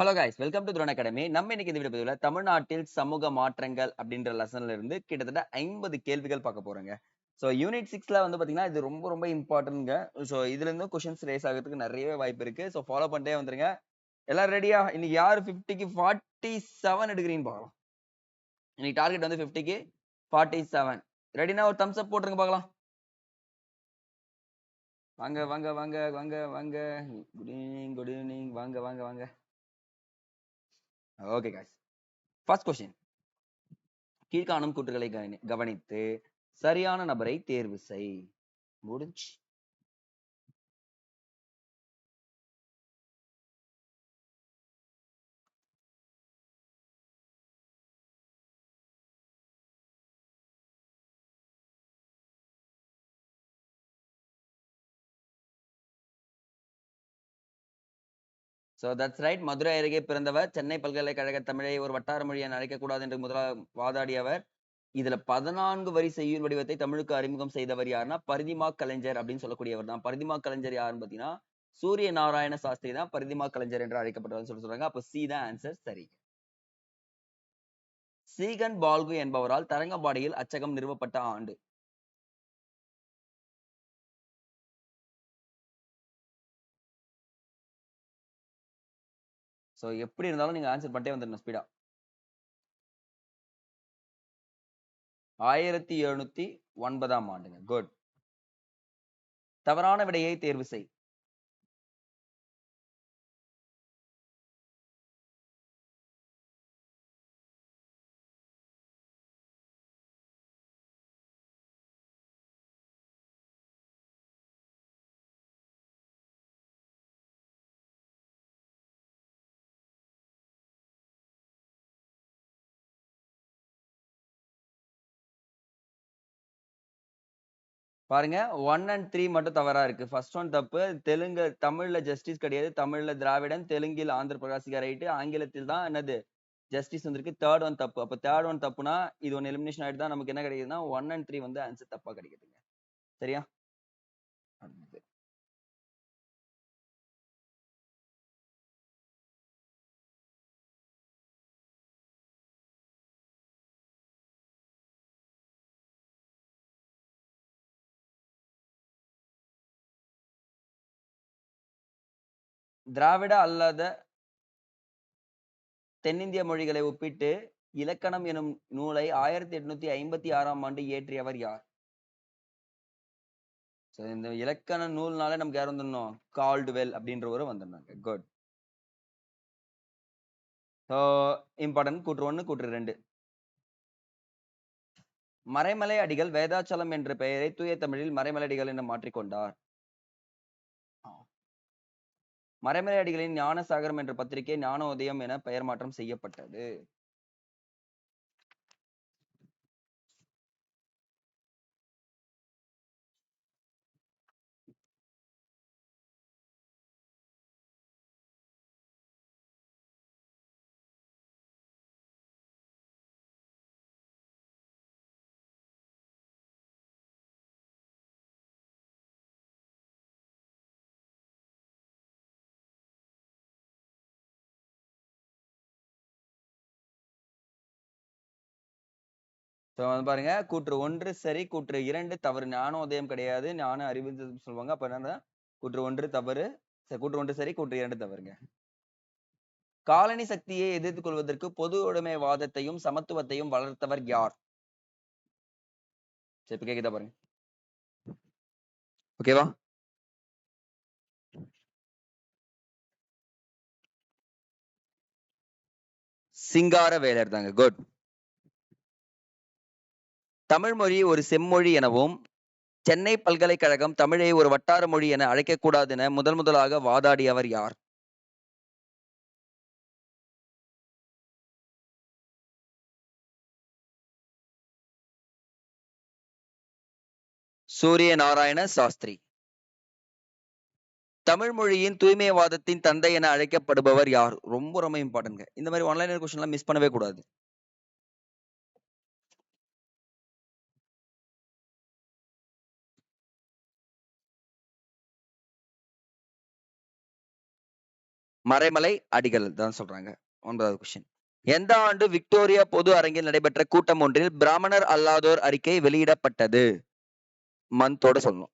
Hello guys welcome to drone academy நம்ம இன்னைக்கு இந்த வீடியோ தமிழ்நாட்டில் சமூக மாற்றங்கள் அப்படின்ற லெசன்ல இருந்து கிட்டத்தட்ட ஐம்பது கேள்விகள் பார்க்க போறோங்க. ஸோ யூனிட் சிக்ஸ்ல வந்து பாத்தீங்கன்னா இது ரொம்ப ரொம்ப இம்பார்ட்டன்ட்ங்க ஸோ இதுல இருந்து கொஸ்டின்ஸ் ரேஸ் ஆகிறதுக்கு நிறையவே வாய்ப்பு இருக்கு. ஸோ ஃபாலோ பண்ணிட்டே வந்துருங்க. எல்லாரும் ரெடியா இன்னைக்கு யார் ஃபிஃப்டிக்கு ஃபார்ட்டி செவன் எடுக்கிறீன்னு பார்க்கலாம். இன்னைக்கு டார்கெட் வந்து ஃபிஃப்டிக்கு ஃபார்ட்டி செவன் ரெடினா ஒரு தம்ஸ் அப் போட்டுருங்க பார்க்கலாம். வாங்க வாங்க வாங்க வாங்க வாங்க. குட் ஈவினிங் குட் ஈவினிங் வாங்க வாங்க வாங்க. ஓகே காய்ஸ் ஃபர்ஸ்ட் கொஸ்டின் கீழ்காணும் கூற்றுகளை கவனித்து சரியான நபரை தேர்வு செய். முடிஞ்சு. ஸோ தட்ஸ் ரைட் மதுரை அருகே பிறந்தவர் சென்னை பல்கலைக்கழக தமிழை ஒரு வட்டார மொழி என அழைக்கக்கூடாது என்று முதலா வாதாடியவர் இதுல பதினான்கு வரி செய்யுள் வடிவத்தை தமிழுக்கு அறிமுகம் செய்தவர் யாருன்னா பரிதிமா கலைஞர் அப்படின்னு சொல்லக்கூடியவர் தான். பரிதிமா கலைஞர் யாருன்னு பாத்தீங்கன்னா சூரிய நாராயண சாஸ்திரி தான் பரிதிமா கலைஞர் என்று அழைக்கப்பட்டவர் சொல்லி சொல்றாங்க. அப்ப சி தான் ஆன்சர் சரி. சீகன் பால்கு என்பவரால் தரங்கம்பாடியில் அச்சகம் நிறுவப்பட்ட ஆண்டு. சோ எப்படி இருந்தாலும் நீங்க ஆன்சர் பண்ணிட்டே வந்துடணும் ஸ்பீடா ஆயிரத்தி எழுநூத்தி ஒன்பதாம் ஆண்டுங்க. குட் தவறான விடையை தேர்வு செய். பாருங்க ஒன் அண்ட் த்ரீ மட்டும் தவறா இருக்கு. ஃபர்ஸ்ட் ஒன் தப்பு. தெலுங்கு தமிழ்ல ஜஸ்டிஸ் கிடையாது. தமிழ்ல திராவிடன் தெலுங்கில் ஆந்திர பிரகாசிகா ரைட்டு ஆங்கிலத்தில் தான் என்னது? ஜஸ்டிஸ் வந்திருக்கு. தேர்ட் ஒன் தப்பு. அப்போ தேர்ட் ஒன் தப்புனா இது ஒன் எலிமினேஷன் ஆயிட்டு தான் நமக்கு என்ன கிடைக்குதுன்னா ஒன் அண்ட் த்ரீ வந்து ஆன்சர் தப்பா கிடைக்குதுங்க. சரியா? அடுத்தது. திராவிட அல்லாத தென்னிந்திய மொழிகளை ஒப்பிட்டு இலக்கணம் எனும் நூலை ஆயிரத்தி எட்நூத்தி ஐம்பத்தி ஆறாம் ஆண்டு இயற்றியவர் யார்? இந்த இலக்கண நூல்னாலே நமக்கு யார் வந்துடணும் கால்டுவெல் அப்படின்றவரு வந்திருந்தாங்க. குட் ஸோ இம்பார்ட்டன்ட் கூற்று ஒன்று கூற்று ரெண்டு. மறைமலை அடிகள் வேதாச்சலம் என்ற பெயரை தூய தமிழில் மறைமலை அடிகள் என மாற்றிக்கொண்டார். மறைமலை அடிகளின் ஞான சாகரம் என்ற பத்திரிகை ஞான உதயம் என பெயர் மாற்றம் செய்யப்பட்டது. ஸோ வந்து பாருங்க கூற்று ஒன்று சரி கூற்று இரண்டு தவறு. ஞான உதயம் கிடையாது. ஞானம் அறிவு சொல்லுவாங்க. அப்ப என்ன கூற்று ஒன்று தவறு கூற்று ஒன்று சரி கூற்று இரண்டு தவறுங்க. காலனி சக்தியை எதிர்த்து கொள்வதற்கு பொது உடைமைவாதத்தையும் சமத்துவத்தையும் வளர்த்தவர் யார்? சரி இப்ப கேக்குதா பாருங்க. ஓகேவா சிங்கார வேலர் தாங்க. குட் தமிழ் மொழி ஒரு செம்மொழி எனவும் சென்னை பல்கலைக்கழகம் தமிழை ஒரு வட்டார மொழி என அழைக்கக்கூடாது என முதல் முதலாக வாதாடியவர் யார்? சூரிய நாராயண சாஸ்திரி. தமிழ் மொழியின் தூய்மைவாதத்தின் தந்தை என அழைக்கப்படுபவர் யார்? ரொம்ப ரொம்ப இம்பார்ட்டன்ட்ங்க இந்த மாதிரி ஆன்லைன் கொஸ்டின்லாம் மிஸ் பண்ணவே கூடாது. மறைமலை அடிகள் தான் சொல்றாங்க. ஒன்பதாவது கொஸ்டின் எந்த ஆண்டு விக்டோரியா பொது அரங்கில் நடைபெற்ற கூட்டம் ஒன்றில் பிராமணர் அல்லாதோர் அறிக்கை வெளியிடப்பட்டது? மந்தோட சொல்லணும்.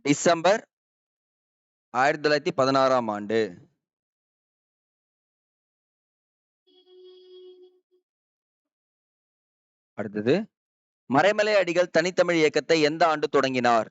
டிசம்பர் ஆயிரத்தி தொள்ளாயிரத்தி பதினாறாம் ஆண்டு. அடுத்தது மறைமலை அடிகள் தனித்தமிழ் இயக்கத்தை எந்த ஆண்டு தொடங்கினார்?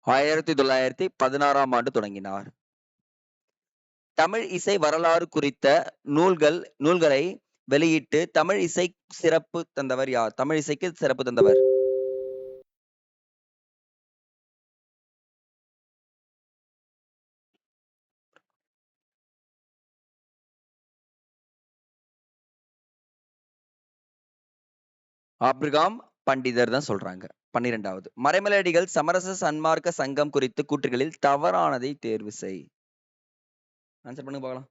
ஆயிரத்தி தொள்ளாயிரத்தி பதினாறாம் ஆண்டு தொடங்கினார். தமிழ் இசை வரலாறு குறித்த நூல்கள் நூல்களை வெளியிட்டு தமிழ் இசை சிறப்பு தந்தவர் யார்? தமிழ் இசைக்கு சிறப்பு தந்தவர். ஆப்ரிகாம் பண்டிதர் தான் சொல்றாங்க. பன்னிரெண்டாவது மறைமலடிகள் சமரச சன்மார்க்க சங்கம் குறித்து கூற்றுகளில் தவறானதை தேர்வு செய். ஆன்சர் பண்ணுங்க பார்க்கலாம்.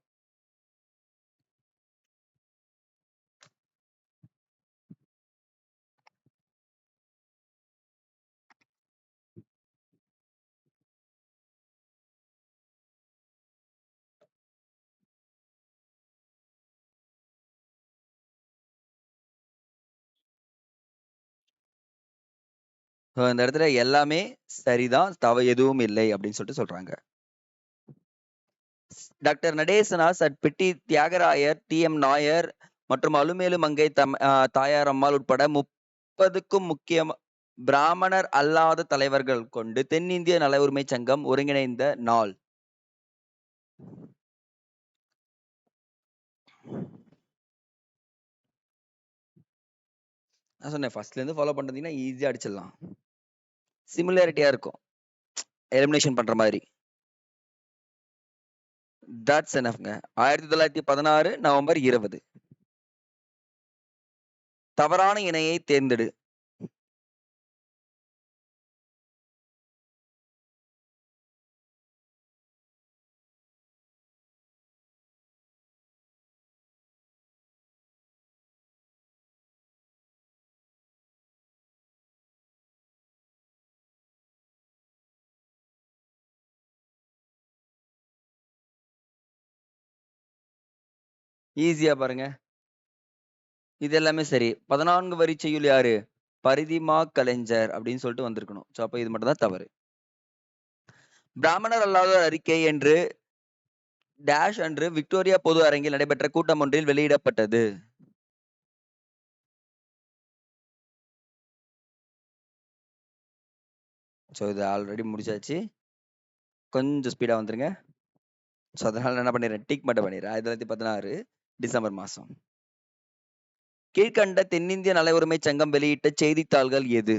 ஸோ இந்த இடத்துல எல்லாமே சரிதான் தவ எதுவும் இல்லை அப்படின்னு சொல்லிட்டு சொல்றாங்க. டாக்டர் நடேசனா அட் பிட்டி தியாகராயர் டி எம் நாயர் மற்றும் அலுமேலு மங்கை தம் தாயார் அம்மாள் உட்பட முப்பதுக்கும் முக்கிய பிராமணர் அல்லாத தலைவர்கள் கொண்டு தென்னிந்திய நல உரிமை சங்கம் ஒருங்கிணைந்த நாள். நான் சொன்னேன் ஃபர்ஸ்ட்லேருந்து ஃபாலோ பண்றீங்கன்னா ஈஸியா அடிச்சிடலாம். சிமிலாரிட்டியா இருக்கும். எலிமினேஷன் பண்ற மாதிரி. தட்ஸ் எனஃப்ங்க ஆயிரத்தி தொள்ளாயிரத்தி பதினாறு நவம்பர் இருபது. தவறான இணையை தேர்ந்தெடு. ஈஸியா பாருங்க. இது எல்லாமே சரி. பதினான்கு வரி செய்யுள் யாரு? பரிதிமா கலைஞர் அப்படின்னு சொல்லிட்டு வந்திருக்கணும். சோ அப்ப இது மட்டும் தான் தவறு. பிராமணர் அல்லாத அறிக்கை என்று டேஷ் அன்று விக்டோரியா பொது அரங்கில் நடைபெற்ற கூட்டம் ஒன்றில் வெளியிடப்பட்டது. ஸோ இது ஆல்ரெடி முடிச்சாச்சு. கொஞ்சம் ஸ்பீடா வந்துருங்க. ஸோ அதனால நான் என்ன பண்ணிடுறேன்? டிக் மட்டும் பண்ணிடுறேன். ஆயிரத்தி தொள்ளாயிரத்தி பதினாறு. டிசம்பர் மாசம். கீழ்கண்ட தென்னிந்திய நல உரிமை சங்கம் வெளியிட்ட செய்தித்தாள்கள் எது?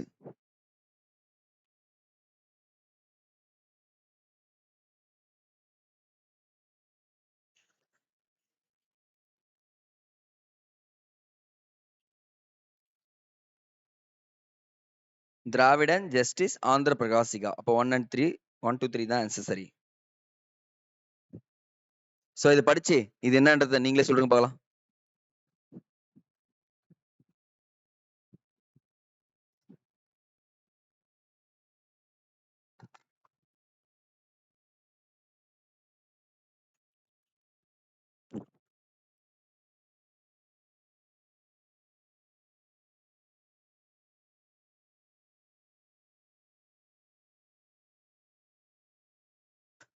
திராவிடன் ஜஸ்டிஸ் ஆந்திர பிரகாசிகா. அப்போ one and three one two three தான் ஆன்சர் சரி ஸோ இது படிச்சு இது என்னன்றதை நீங்களே சொல்லுங்க பார்க்கலாம்.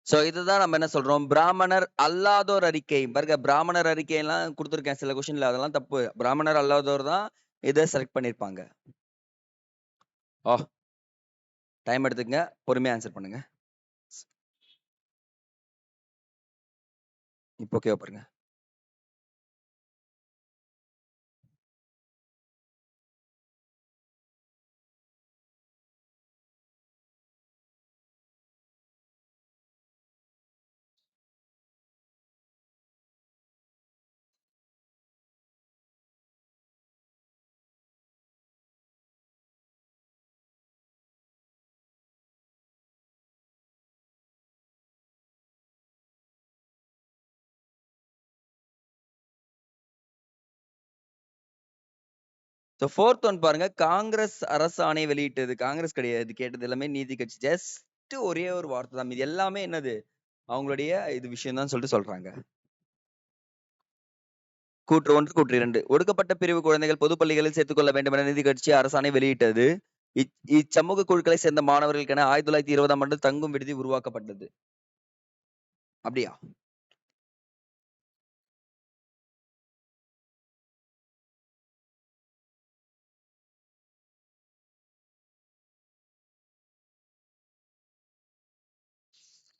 சோ இதுதான் நம்ம என்ன சொல்றோம் பிராமணர் அல்லாதோர் அறிக்கை பாருங்க பிராமணர் அறிக்கை எல்லாம் கொடுத்துருக்கேன் சில கொஸ்டின்ல அதெல்லாம் தப்பு பிராமணர் அல்லாதோர் தான் இதை செலக்ட் பண்ணிருப்பாங்க ஓ! டைம் எடுத்துக்கங்க. பொறுமையா ஆன்சர் பண்ணுங்க. இப்போ ஓகே பாருங்க. ஸோ ஃபோர்த் ஒன் பாருங்க. காங்கிரஸ் அரசாணை வெளியிட்டது. காங்கிரஸ் கிடையாது. கேட்டது எல்லாமே நீதி கட்சி. ஜஸ்ட் ஒரே ஒரு வார்த்தை தான். இது எல்லாமே என்னது? அவங்களுடைய இது விஷயம் தான் சொல்லிட்டு சொல்றாங்க. கூற்று ஒன்று கூற்று இரண்டு ஒடுக்கப்பட்ட பிரிவு குழந்தைகள் பொதுப் பள்ளிகளில் சேர்த்துக் கொள்ள வேண்டும் என நீதி கட்சி அரசாணை வெளியிட்டது. இச்சமூக குழுக்களை சேர்ந்த மாணவர்களுக்கென 1920ஆம் ஆண்டு தங்கும் விடுதி உருவாக்கப்பட்டது. அப்படியா?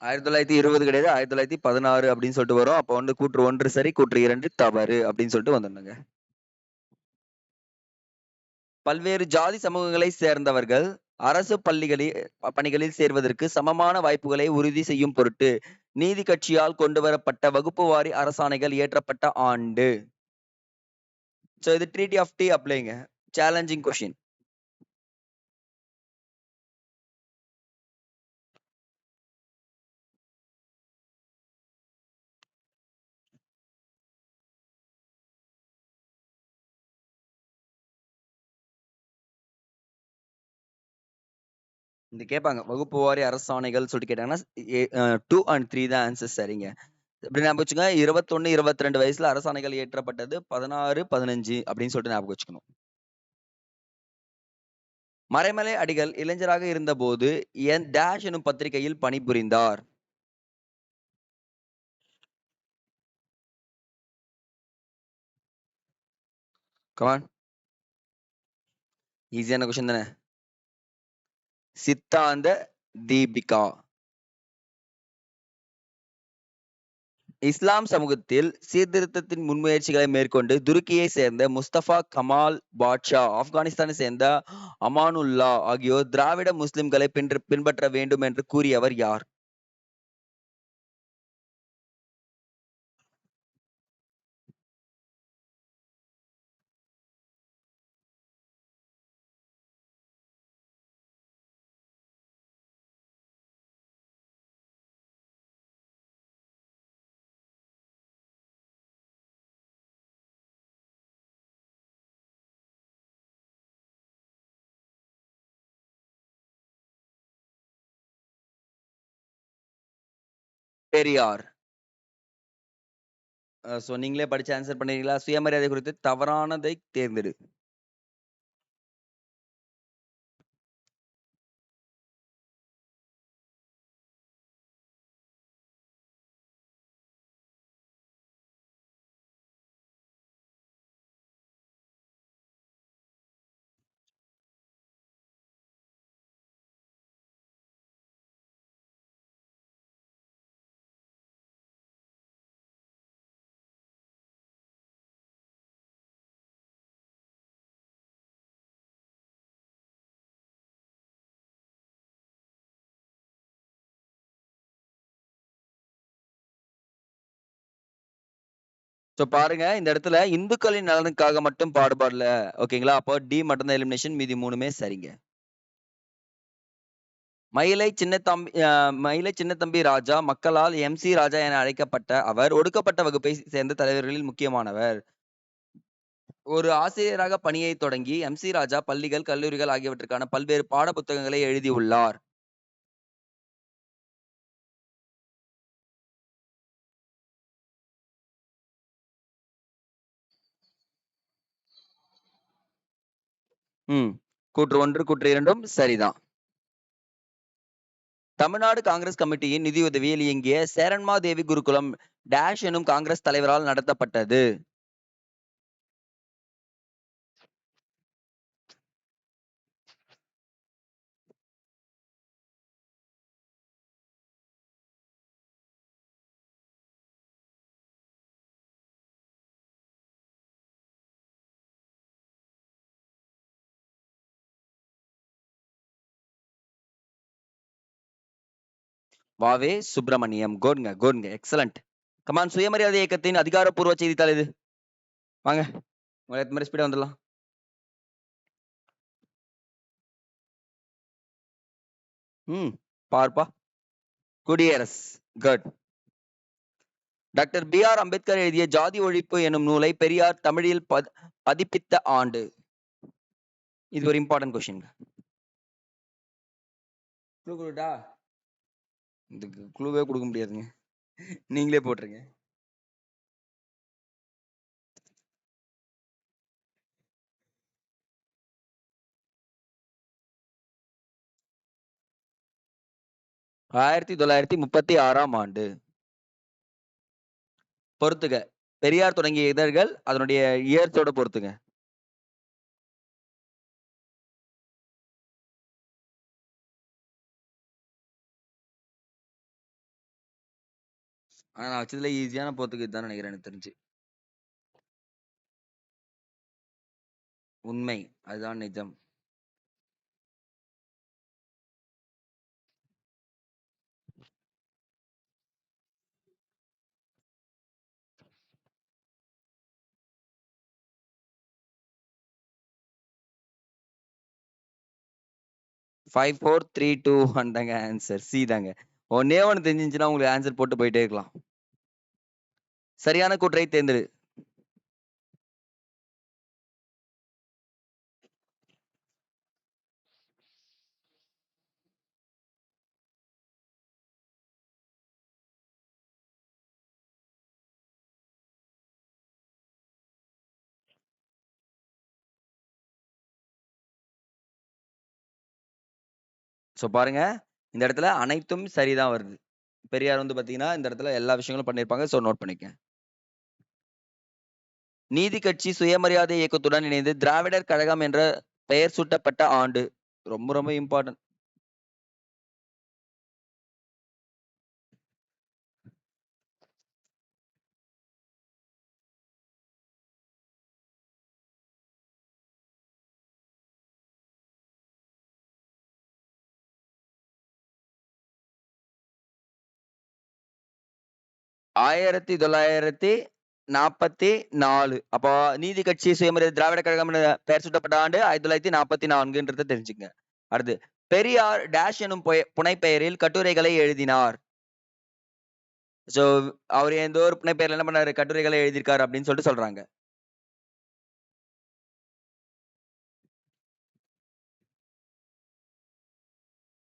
ஆயிரத்தி தொள்ளாயிரத்தி இருபது கிடையாது. 1916 அப்படின்னு சொல்லிட்டு வரும். அப்போ வந்து கூற்று ஒன்று சரி, கூற்று இரண்டு தவறு அப்படின்னு சொல்லிட்டு வந்துடணுங்க. பல்வேறு ஜாதி சமூகங்களை சேர்ந்தவர்கள் அரசு பள்ளிகளில் பணிகளில் சேர்வதற்கு சமமான வாய்ப்புகளை உறுதி செய்யும் பொருட்டு நீதி கட்சியால் கொண்டுவரப்பட்ட வகுப்பு வாரி அரசாணைகள் இயற்றப்பட்ட ஆண்டு. ஸோ இது ட்ரீட்டி ஆஃப் டி அப்ளைங்க. சேலஞ்சிங் கொஷின் இந்த கேட்பாங்க. வகுப்பு வாரி அரசாணைகள் சொல்லிட்டு கேட்டாங்கன்னா, டூ அண்ட் த்ரீ தான் ஆன்சர் சரிங்க. இப்படி ஞாபகம் வச்சுக்கோங்க. 21, 22 வயசுல அரசாணைகள் ஏற்றப்பட்டது பதினாறு பதினஞ்சு அப்படின்னு சொல்லிட்டு ஞாபகம் வச்சுக்கணும். மறைமலை அடிகள் இளைஞராக இருந்தபோது என் டேஷ் எனும் பத்திரிகையில் பணிபுரிந்தார். கமான் ஈஸியான கொஸ்டின் தானே. சித்தாந்த தீபிகா. இஸ்லாம் சமூகத்தில் சீர்திருத்தத்தின் முன்முயற்சிகளை மேற்கொண்டு துருக்கியை சேர்ந்த முஸ்தபா கமால் பாட்ஷா, ஆப்கானிஸ்தானை சேர்ந்த அமானுல்லா ஆகியோர் திராவிட முஸ்லிம்களை பின் பின்பற்ற வேண்டும் என்று கூறியவர் யார்? பெரியார். ஸோ நீங்களே படிச்சு ஆன்சர் பண்ணுறீங்களா சுயமரியாதை குறித்து தவறானதை தேர்ந்தெடு. ஸோ பாருங்க, இந்த இடத்துல இந்துக்களின் நலனுக்காக மட்டும் பாடுபாடல. ஓகேங்களா? அப்போ டி மட்டும் தான் எலிமினேஷன். மீதி மூணுமே சரிங்க. மயிலை சின்னத்தம்பி அ மயிலை சின்னத்தம்பி ராஜா மக்களால் எம் சி ராஜா என அழைக்கப்பட்ட அவர், ஒடுக்கப்பட்ட வகுப்பை சேர்ந்த தலைவர்களில் முக்கியமானவர். ஒரு ஆசிரியராக பணியை தொடங்கி எம் சி ராஜா பள்ளிகள், கல்லூரிகள் ஆகியவற்றுக்கான பல்வேறு பாட புத்தகங்களை எழுதியுள்ளார். ம். கூற்று ஒன்று கூற்று இரண்டும் சரிதான். தமிழ்நாடு காங்கிரஸ் கமிட்டியின் நிதியுதவியில் இயங்கிய சேரன்மாதேவி குருகுலம் டேஷ் எனும் காங்கிரஸ் தலைவரால் நடத்தப்பட்டது. வாவே சுப்பிரமணியம். கோடுங்க கோடுங்க. எக்ஸலண்ட் கமான் சுயமரியாதை இயக்கத்தின் அதிகாரப்பூர்வ செய்தித்தாள் இது. வாங்க உங்களை எத்தனை மாதிரி ஸ்பீடாக வந்துடலாம்? ம் பார்ப்பா. குடியரசு good doctor B R Ambedkar எழுதிய ஜாதி ஒழிப்பு எனும் நூலை பெரியார் தமிழில் பதிப்பித்த ஆண்டு. இது ஒரு இம்பார்ட்டன்ட் கொஸ்டின் இதுக்கு குழுவே கொடுக்க முடியாதுங்க. நீங்களே போட்டுருங்க. ஆயிரத்தி தொள்ளாயிரத்தி முப்பத்தி ஆறாம் ஆண்டு. பொறுத்துக. பெரியார் தொடங்கிய இதழ்கள் அதனுடைய இயர்ஸோட பொறுத்துங்க. ஆனா நான் வச்சதுல ஈஸியான போத்துக்கு இதுதான் நினைக்கிறேன் எனக்கு தெரிஞ்சு. உண்மை. அதுதான் நிஜம். Five four three two one தாங்க ஆன்சர் சி தாங்க. ஒன்னே ஒன்று தெரிஞ்சிச்சுன்னா உங்களுக்கு ஆன்சர் போட்டு போயிட்டே இருக்கலாம். சரியான கூற்றை தேர்ந்தெடு. ஸோ பாருங்க. இந்த இடத்துல அனைத்தும் சரிதான் வருது. பெரியார் வந்து பார்த்தீங்கன்னா இந்த இடத்துல எல்லா விஷயங்களும் பண்ணியிருப்பாங்க. ஸோ நோட் பண்ணிக்க நீதி கட்சி சுயமரியாதை இயக்கத்துடன் இணைந்து திராவிடர் கழகம் என்ற பெயர் சூட்டப்பட்ட ஆண்டு. ரொம்ப ரொம்ப இம்பார்ட்டன்ட் ஆயிரத்தி தொள்ளாயிரத்தி நாற்பத்தி நாலு. அப்போ நீதி கட்சி சுயமரியாதை திராவிட கழகம் என பெயர் சூட்டப்பட்ட ஆண்டு ஆயிரத்தி தொள்ளாயிரத்தி நாற்பத்தி நான்குன்றத தெரிஞ்சுங்க அடுத்து பெரியார் டேஷ் எனும் புனை புனைப்பெயரில் கட்டுரைகளை எழுதினார். சோ அவர் எந்த ஒரு புனைப்பெயர்ல என்ன பண்ணாரு? கட்டுரைகளை எழுதியிருக்காரு அப்படின்னு சொல்லிட்டு சொல்றாங்க.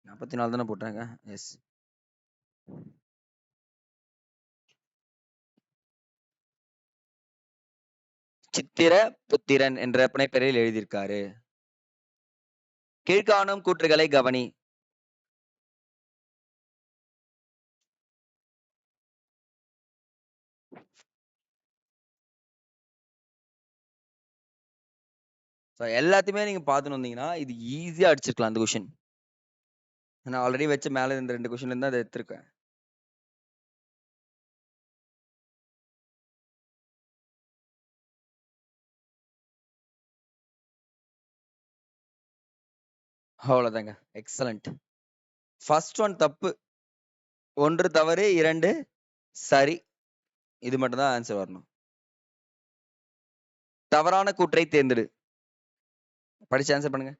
நாற்பத்தி நாலு தானே போட்டாங்க? எஸ் சித்திர புத்திரன் என்ற புனைப்பெயரில் எழுதியிருக்காரு. கீழ்காணும் கூற்றுகளை கவனி. ஸோ எல்லாத்தையுமே நீங்க பார்த்துன்னு வந்தீங்கன்னா இது ஈஸியா அடிச்சிருக்கலாம் அந்த கொஷின் நான் ஆல்ரெடி வச்ச மேல இந்த ரெண்டு கொஷின்ல இருந்து அதை எடுத்திருக்கேன். அவ்வளவுதாங்க. எக்ஸலண்ட் ஃபர்ஸ்ட் ஒன் தப்பு. ஒன்று தவறு இரண்டு சரி. இது மட்டும் தான் ஆன்சர் வரணும். தவறான கூற்றை தேர்ந்தெடு. படிச்சு ஆன்சர் பண்ணுங்க.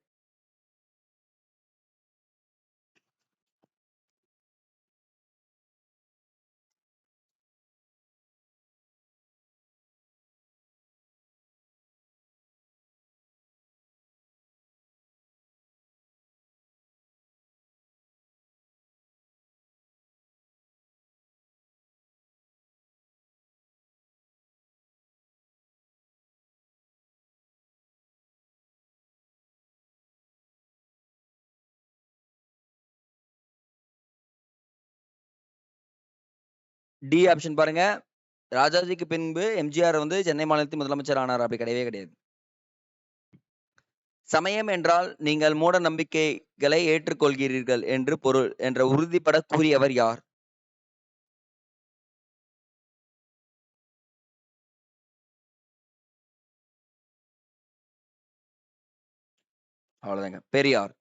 டி ஆப்ஷன் பாருங்க. ராஜாஜிக்கு பின்பு எம்ஜிஆர் வந்து சென்னை மாநிலத்தின் முதலமைச்சர் ஆனார். அப்படி கிடையவே கிடையாது. சமயம் என்றால் நீங்கள் மூட நம்பிக்கைகளை ஏற்றுக்கொள்கிறீர்கள் என்று பொருள் என்ற உறுதிப்பட கூறியவர் யார்? அவ்வளவுதாங்க. பெரியார்.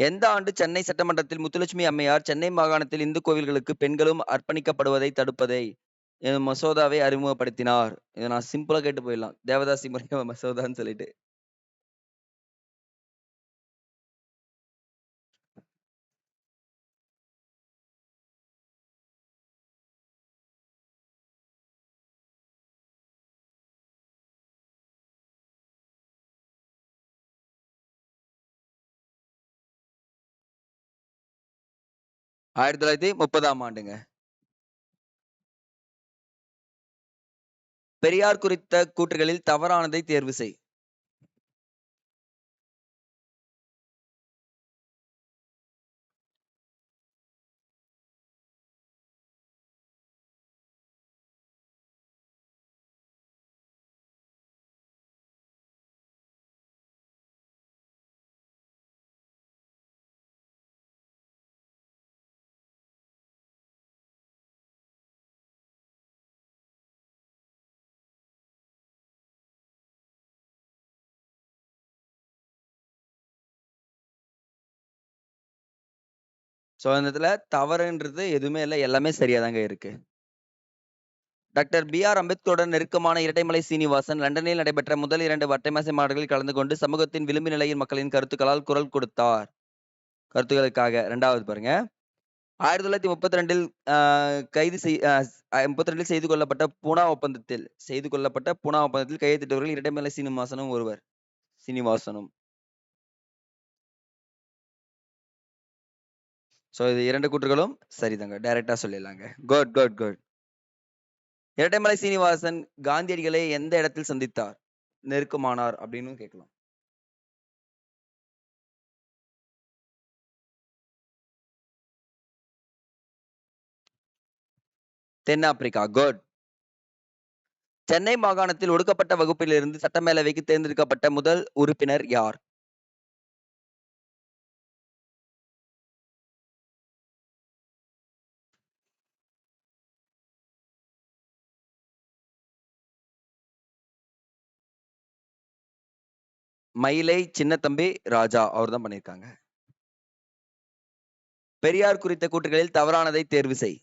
எந்த ஆண்டு சென்னை சட்டமன்றத்தில் முத்துலட்சுமி அம்மையார் சென்னை மாகாணத்தில் இந்து கோவில்களுக்கு பெண்களும் அர்ப்பணிக்கப்படுவதை தடுப்பதை மசோதாவை அறிமுகப்படுத்தினார். இதை நான் சிம்பிளா கேட்டு போயிடலாம். தேவதாசி முறை மசோதான்னு சொல்லிட்டு. ஆயிரத்தி தொள்ளாயிரத்தி முப்பதாம் ஆண்டுங்க. பெரியார் குறித்த கூற்றுகளில் தவறானதை தேர்வு செய். ஸோ அந்த இடத்துல தவறுன்றது எதுவுமே இல்லை. எல்லாமே சரியாக தாங்க இருக்கு. டாக்டர் பி ஆர் அம்பேத்கருடன் நெருக்கமான இரட்டைமலை சீனிவாசன் லண்டனில் நடைபெற்ற முதல் இரண்டு வட்டமேசை மாநாடுகளில் கலந்து கொண்டு சமூகத்தின் விளிம்பு நிலையின் மக்களின் கருத்துக்களால் குரல் கொடுத்தார். கருத்துக்களுக்காக ரெண்டாவது பாருங்க. ஆயிரத்தி தொள்ளாயிரத்தி முப்பத்தி ரெண்டில் கைது செய் முப்பத்தி ரெண்டில் செய்து கொள்ளப்பட்ட பூனா ஒப்பந்தத்தில் செய்து கொள்ளப்பட்ட பூனா ஒப்பந்தத்தில் கையெழுத்திட்டவர்கள் இரட்டைமலை சீனிவாசனும் ஒருவர். சீனிவாசனும். சோ இது இரண்டு கூற்றுகளும் சரிதாங்க. டைரக்டா சொல்லிடலாங்க. Good good good Rettamalai Srinivasan காந்தியடிகளை எந்த இடத்தில் சந்தித்தார்? நெருக்கமானார் அப்படின்னு கேட்கலாம். தென்னாப்பிரிக்கா குட் சென்னை மாகாணத்தில் ஒடுக்கப்பட்ட வகுப்பிலிருந்து சட்டமேலவைக்கு தேர்ந்தெடுக்கப்பட்ட முதல் உறுப்பினர் யார்? மயிலை சின்னத்தம்பி ராஜா அவர் தான் பண்ணியிருக்காங்க. பெரியார் குறித்த கூற்றுகளில் தவறானதை தேர்வு செய்.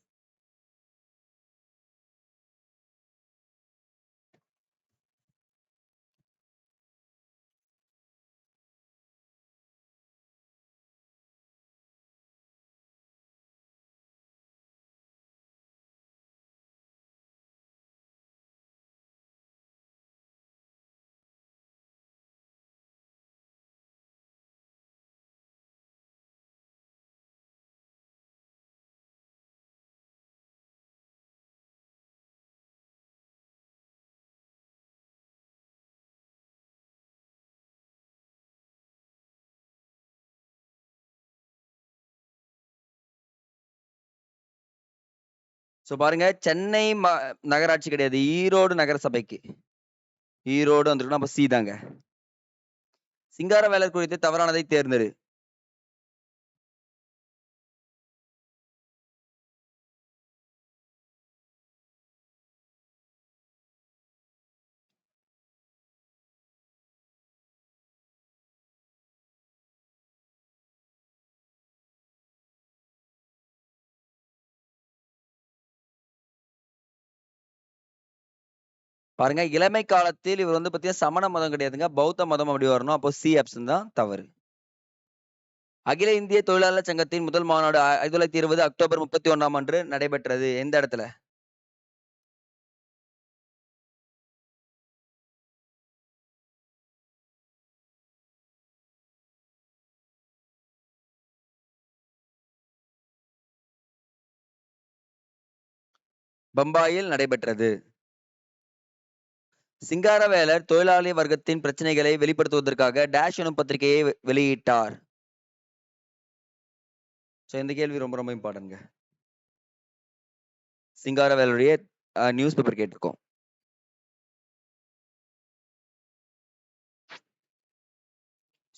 சோ பாருங்க சென்னை ம நகராட்சி கிடையாது. ஈரோடு நகர சபைக்கு ஈரோடு வந்திருக்கணும் அப்ப சி தாங்க. சிங்காரவேலர் குறித்து தவறானதை தேர்ந்தெடு. பாருங்க இளமை காலத்தில் இவர் வந்து பாத்தீங்கன்னா சமண மதம் கிடையாதுங்க. பௌத்த மதம் அப்படி வரணும். அப்போ சி ஆப்ஷன் தான் தவறு. அகில இந்திய தொழிலாளர் சங்கத்தின் முதல் மாநாடு ஆயிரத்தி தொள்ளாயிரத்தி இருபது அக்டோபர் முப்பத்தி ஒண்ணாம் அன்று நடைபெற்றது. எந்த இடத்துல? பம்பாயில் நடைபெற்றது. சிங்காரவேலர் தொழிலாளி வர்க்கத்தின் பிரச்சனைகளை வெளிப்படுத்துவதற்காக டேஷ் எனும் பத்திரிகையை வெளியிட்டார். சோ இந்த கேள்வி ரொம்ப ரொம்ப இம்பார்ட்டன்ட்ங்க சிங்காரவேலருடைய நியூஸ் பேப்பர் கேட்டிருக்கோம்.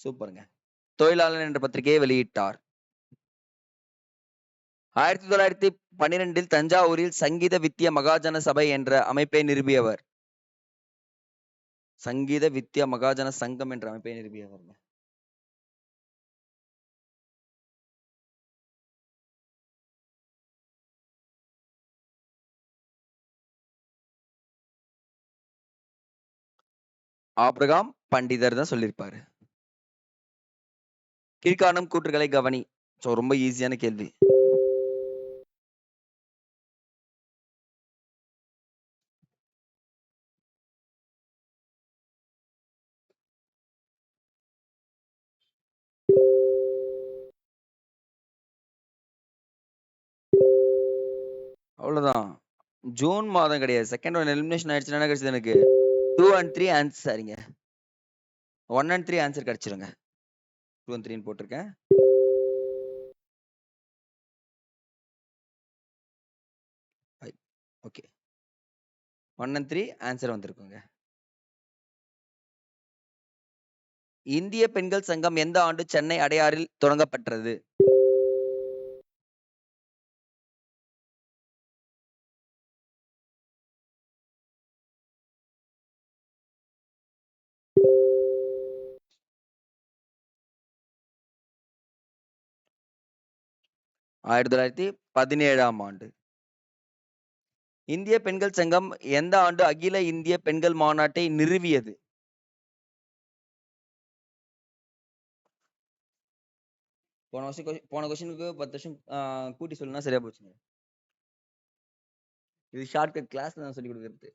சூப்பருங்க. தொழிலாளர் என்ற பத்திரிகையை வெளியிட்டார். ஆயிரத்தி தொள்ளாயிரத்தி பன்னிரெண்டில் தஞ்சாவூரில் சங்கீத வித்திய மகாஜன சபை என்ற அமைப்பை நிறுவியவர். சங்கீத வித்யா மகாஜன சங்கம் என்ற அமைப்பை நிறுவிய வருங்க ஆப்ரகாம் பண்டிதர் தான் சொல்லியிருப்பாரு கீழ்காணும் கூற்றுகளை கவனி. ஸோ ரொம்ப ஈஸியான கேள்வி. ஜூன் மாதம் கிடையாது. செகண்ட் ஒன் எலிமினேஷன் ஆயிடுச்சுன்னா என்ன கிடைச்சது எனக்கு? டூ அண்ட் த்ரீ ஆன்சர் சரிங்க ஒன் அண்ட் த்ரீ ஆன்சர் கிடைச்சிருங்க. டூ அண்ட் த்ரீன்னு போட்டிருக்கேன். Okay. One and three answer வந்திருக்குங்க. இந்திய பெண்கள் சங்கம் எந்த ஆண்டு சென்னை அடையாறில் தொடங்கப்பட்டது? ஆயிரத்தி தொள்ளாயிரத்தி பதினேழாம் ஆண்டு. இந்திய பெண்கள் சங்கம் எந்த ஆண்டு அகில இந்திய பெண்கள் மாநாட்டை நிறுவியது? போன வருஷம் போன கொஸ்டினுக்கு 10 வருஷம் கூட்டி சொல்லுனா சரியா போச்சுங்க. இது ஷார்ட்கட் கிளாஸ்ல நான் சொல்லிக் கொடுக்குறது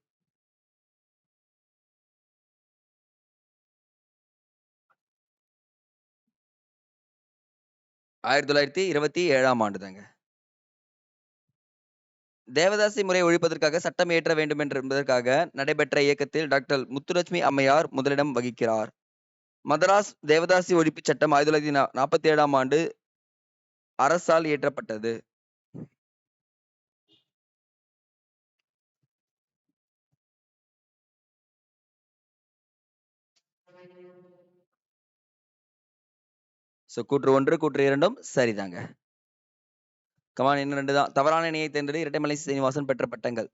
ஆயிரத்தி தொள்ளாயிரத்தி இருபத்தி ஏழாம் ஆண்டு தாங்க. தேவதாசி முறை ஒழிப்பதற்காக சட்டம் இயற்ற வேண்டும் என்று என்பதற்காக நடைபெற்ற இயக்கத்தில் டாக்டர் முத்துலட்சுமி அம்மையார் முதலிடம் வகிக்கிறார். மதராஸ் தேவதாசி ஒழிப்பு சட்டம் ஆயிரத்தி தொள்ளாயிரத்தி நா நாற்பத்தி ஏழாம் ஆண்டு அரசால் இயற்றப்பட்டது. ஸோ கூற்று ஒன்று கூற்று இரண்டும் சரிதாங்க. கமான் இன்னும் ரெண்டு தான். தவறான இணையை தேர்ந்தெடு இரட்டைமலை சீனிவாசன் பெற்ற பட்டங்கள்.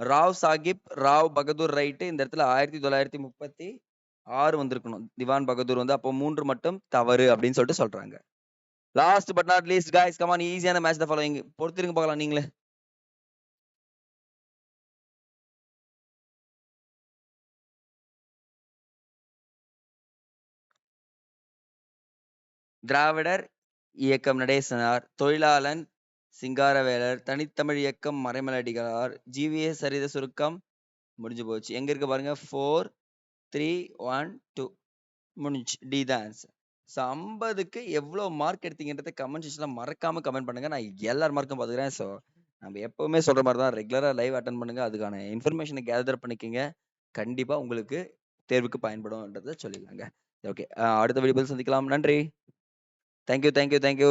ராவ் சாகிப், ராவ் பகதூர் ரைட்டு இந்த இடத்துல ஆயிரத்தி தொள்ளாயிரத்தி முப்பத்தி ஆறு வந்திருக்கணும். திவான் பகதூர் வந்து அப்போ மூன்று மட்டும் தவறு அப்படின்னு சொல்லிட்டு சொல்றாங்க. Last but not least guys come on ஈஸியான மேட்ச் த ஃபாலோயிங். பொறுத்திருங்க பார்க்கலாம் நீங்களே. திராவிடர் இயக்கம் நடேசனார், தொழிலாளன் சிங்காரவேலர், தனித்தமிழ் இயக்கம் மறைமலடிகளார், ஜிவிஎஸ் சரித சுருக்கம் முடிஞ்சு போச்சு. எங்க இருக்கு பாருங்க ஃபோர் த்ரீ ஒன் டூ முடிஞ்சு டி தான் ஆன்சர். ஸோ 50க்கு எவ்வளோ மார்க் எடுத்தீங்கன்றத கமெண்ட் செக்ஷனில் மறக்காம கமெண்ட் பண்ணுங்க. நான் எல்லார் மார்க்கும் பார்த்துக்கிறேன். ஸோ நம்ம எப்பவுமே சொல்ற மாதிரி தான் ரெகுலரா லைவ் அட்டன் பண்ணுங்க. அதுக்கான இன்ஃபர்மேஷனை கேதர் பண்ணிக்கோங்க கண்டிப்பா உங்களுக்கு தேர்வுக்கு பயன்படும்ன்றத சொல்லிடலாங்க. ஓகே. அடுத்த வீடியோவில் சந்திக்கலாம். நன்றி. Thank you, thank you, thank you.